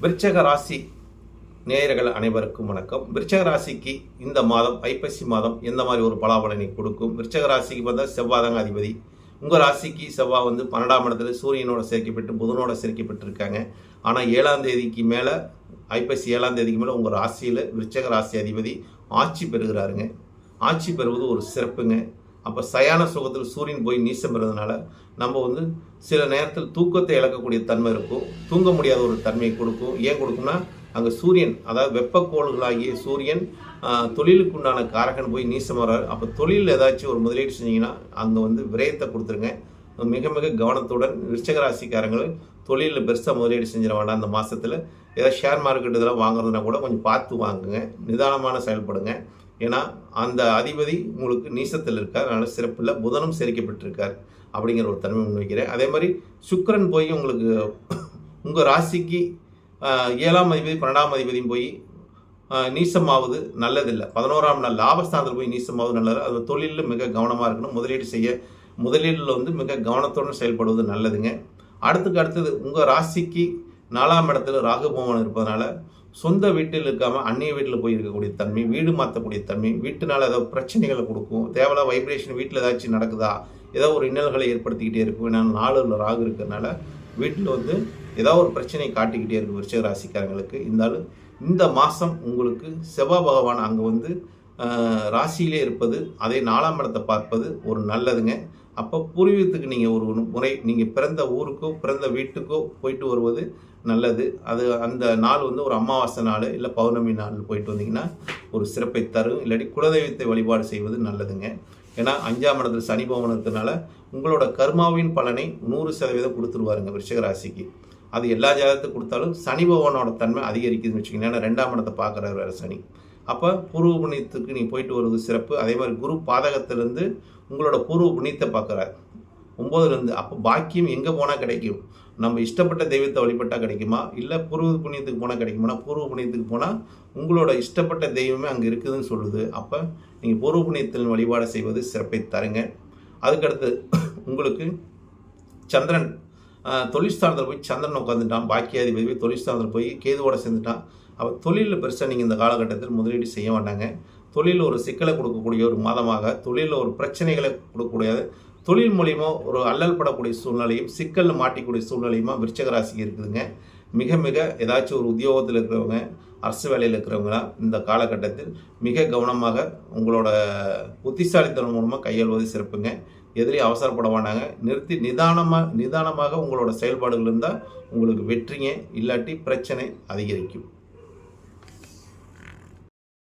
விருச்சக ராசி நேயர்கள் அனைவருக்கும் வணக்கம். விருச்சக ராசிக்கு இந்த மாதம் ஐப்பசி மாதம் எந்த மாதிரி ஒரு பலாபலனை கொடுக்கும்? விருச்சக ராசிக்கு பார்த்தா செவ்வாதாங்க அதிபதி. உங்கள் ராசிக்கு செவ்வாய் வந்து பன்னெண்டாம் இடத்துல சூரியனோட சேர்க்கப்பட்டு புதனோட சேர்க்கப்பட்டிருக்காங்க. ஆனால் ஏழாம் தேதிக்கு மேலே ஐப்பசி ஏழாம் தேதிக்கு மேலே உங்கள் ராசியில் விருச்சக ராசி அதிபதி ஆட்சி பெறுகிறாருங்க. ஆட்சி பெறுவது ஒரு சிறப்புங்க. அப்போ சயான சுகத்தில் சூரியன் போய் நீசம் பெறுறதுனால நம்ம வந்து சில நேரத்தில் தூக்கத்தை இழக்கக்கூடிய தன்மை இருக்கும். தூங்க முடியாத ஒரு தன்மையை கொடுக்கும். ஏன் கொடுக்கும்னா அங்கே சூரியன் அதாவது வெப்பக்கோள்களாகிய சூரியன் தொழிலுக்குண்டான தொழிலுக்கு உண்டான காரகன் போய் நீசம் வர்றாரு. அப்போ தொழில் ஏதாச்சும் ஒரு முதலீடு செஞ்சீங்கன்னா அங்கே வந்து விரயத்தை கொடுத்துருங்க. மிக மிக கவனத்துடன் விருச்சக தொழிலில் பெருசாக முதலீடு செஞ்சிட வேண்டாம் அந்த மாதத்தில் ஏதாவது ஷேர் மார்க்கெட் இதெல்லாம் வாங்குறதுனா கூட கொஞ்சம் பார்த்து வாங்குங்க. நிதானமான செயல்படுங்க. ஏன்னா அந்த அதிபதி உங்களுக்கு நீசத்தில் இருக்கார். அதனால் சிறப்பில் புதனும் சேர்க்கப்பட்டிருக்கார் அப்படிங்கிற ஒரு தன்மை முன்வைக்கிறேன் அதே மாதிரி சுக்கரன் போய் உங்களுக்கு உங்கள் ராசிக்கு ஏழாம் அதிபதி பன்னெண்டாம் அதிபதியும் போய் நீசமாவது நல்லதில்லை. பதினோராம் நாள் லாபஸ்தானத்தில் போய் நீசமாவது நல்லது. அது தொழிலில் மிக கவனமாக இருக்கணும். முதலீடு செய்ய முதலீடில் வந்து மிக கவனத்துடன் செயல்படுவது நல்லதுங்க. அடுத்துக்கு அடுத்தது உங்கள் ராசிக்கு நாலாம் இடத்துல ராகு பகவான் இருப்பதனால சொந்த வீட்டில் இருக்காமல் அந்நிய வீட்டில் போய் இருக்கக்கூடிய தன்மை வீடு மாற்றக்கூடிய தன்மை வீட்டுனால ஏதாவது பிரச்சனைகளை கொடுக்கும் தேவையான வைப்ரேஷன் வீட்டில் ஏதாச்சும் நடக்குதா ஏதோ ஒரு இன்னல்களை ஏற்படுத்திக்கிட்டே இருக்கும். ஏன்னா நாலு ராகு இருக்கிறதுனால வீட்டில் வந்து ஏதாவது ஒரு பிரச்சனை காட்டிக்கிட்டே இருக்கும் விருச்சக ராசிக்காரங்களுக்கு இருந்தாலும் இந்த மாதம் உங்களுக்கு செவ்வாய் பகவான் அங்கே வந்து ராசியிலே இருப்பது அதே நாலாம் இடத்தை பார்ப்பது ஒரு நல்லதுங்க. அப்போ பூர்வீகத்துக்கு நீங்கள் ஒரு முறை நீங்கள் பிறந்த ஊருக்கோ பிறந்த வீட்டுக்கோ போயிட்டு வருவது நல்லது. அது அந்த நாள் வந்து ஒரு அமாவாசை நாள் இல்லை பௌர்ணமி நாள் போயிட்டு வந்தீங்கன்னா ஒரு சிறப்பை தரும். இல்லாட்டி குலதெய்வத்தை வழிபாடு செய்வது நல்லதுங்க. ஏன்னா அஞ்சாம் இடத்துல சனி பவன் இருக்கிறதுனால உங்களோட கர்மாவின் பலனை நூறு சதவீதம் கொடுத்துருவாருங்க விருஷகராசிக்கு ராசிக்கு அது எல்லா ஜாதகத்துக்கு கொடுத்தாலும் சனி பவனோட தன்மை அதிகரிக்குதுன்னு வச்சுக்கோங்க ஏன்னா ரெண்டாம் இடத்தை பார்க்குறாரு வேறு சனி. அப்போ பூர்வ புண்ணியத்துக்கு நீ போயிட்டு வருவது சிறப்பு. அதே மாதிரி குரு பாதகத்திலேருந்து உங்களோட பூர்வ புண்ணியத்தை பார்க்குறாரு. ஒம்போதுலேருந்து அப்போ பாக்கியம் எங்கே போனால் கிடைக்கும்? நம்ம இஷ்டப்பட்ட தெய்வத்தை வழிபட்டால் கிடைக்குமா? இல்லை பூர்வ புண்ணியத்துக்கு போனால் கிடைக்குமானா? பூர்வ புண்ணியத்துக்கு போனால் உங்களோட இஷ்டப்பட்ட தெய்வமே அங்கே இருக்குதுன்னு சொல்லுது. அப்போ நீங்கள் பூர்வ புண்ணியத்தில் வழிபாடு செய்வது சிறப்பை தருங்க. அதுக்கடுத்து உங்களுக்கு சந்திரன் தொழிற்சாலத்தில் போய் சந்திரன் உட்காந்துட்டான் பாக்கியாதிபதி போய் தொழிற்சாலத்தில் போய் கேதுவோட சேர்ந்துட்டான். அப்போ தொழிலில் பெருசாக நீங்கள் இந்த காலகட்டத்தில் முதலீடு செய்ய வேண்டாங்க தொழிலில் ஒரு சிக்கலை கொடுக்கக்கூடிய ஒரு மாதமாக தொழிலில் ஒரு பிரச்சனைகளை கொடுக்கக்கூடிய தொழில் மூலியமாக ஒரு அல்லல் படக்கூடிய சூழ்நிலையும் சிக்கலில் மாட்டிக்கூடிய சூழ்நிலையுமா விருச்சகராசிக்கு இருக்குதுங்க. மிக மிக ஏதாச்சும் ஒரு உத்தியோகத்தில் இருக்கிறவங்க அரசு வேலையில் இருக்கிறவங்களாம் இந்த காலகட்டத்தில் மிக கவனமாக உங்களோட புத்திசாலித்தனம் மூலமாக கையாள்வது சிறப்புங்க. எதிரையும் அவசரப்பட வேண்டாங்க நிறுத்தி நிதானமாக நிதானமாக உங்களோட செயல்பாடுகள் இருந்தால் உங்களுக்கு வெற்றிங்க. இல்லாட்டி பிரச்சனை அதிகரிக்கும்.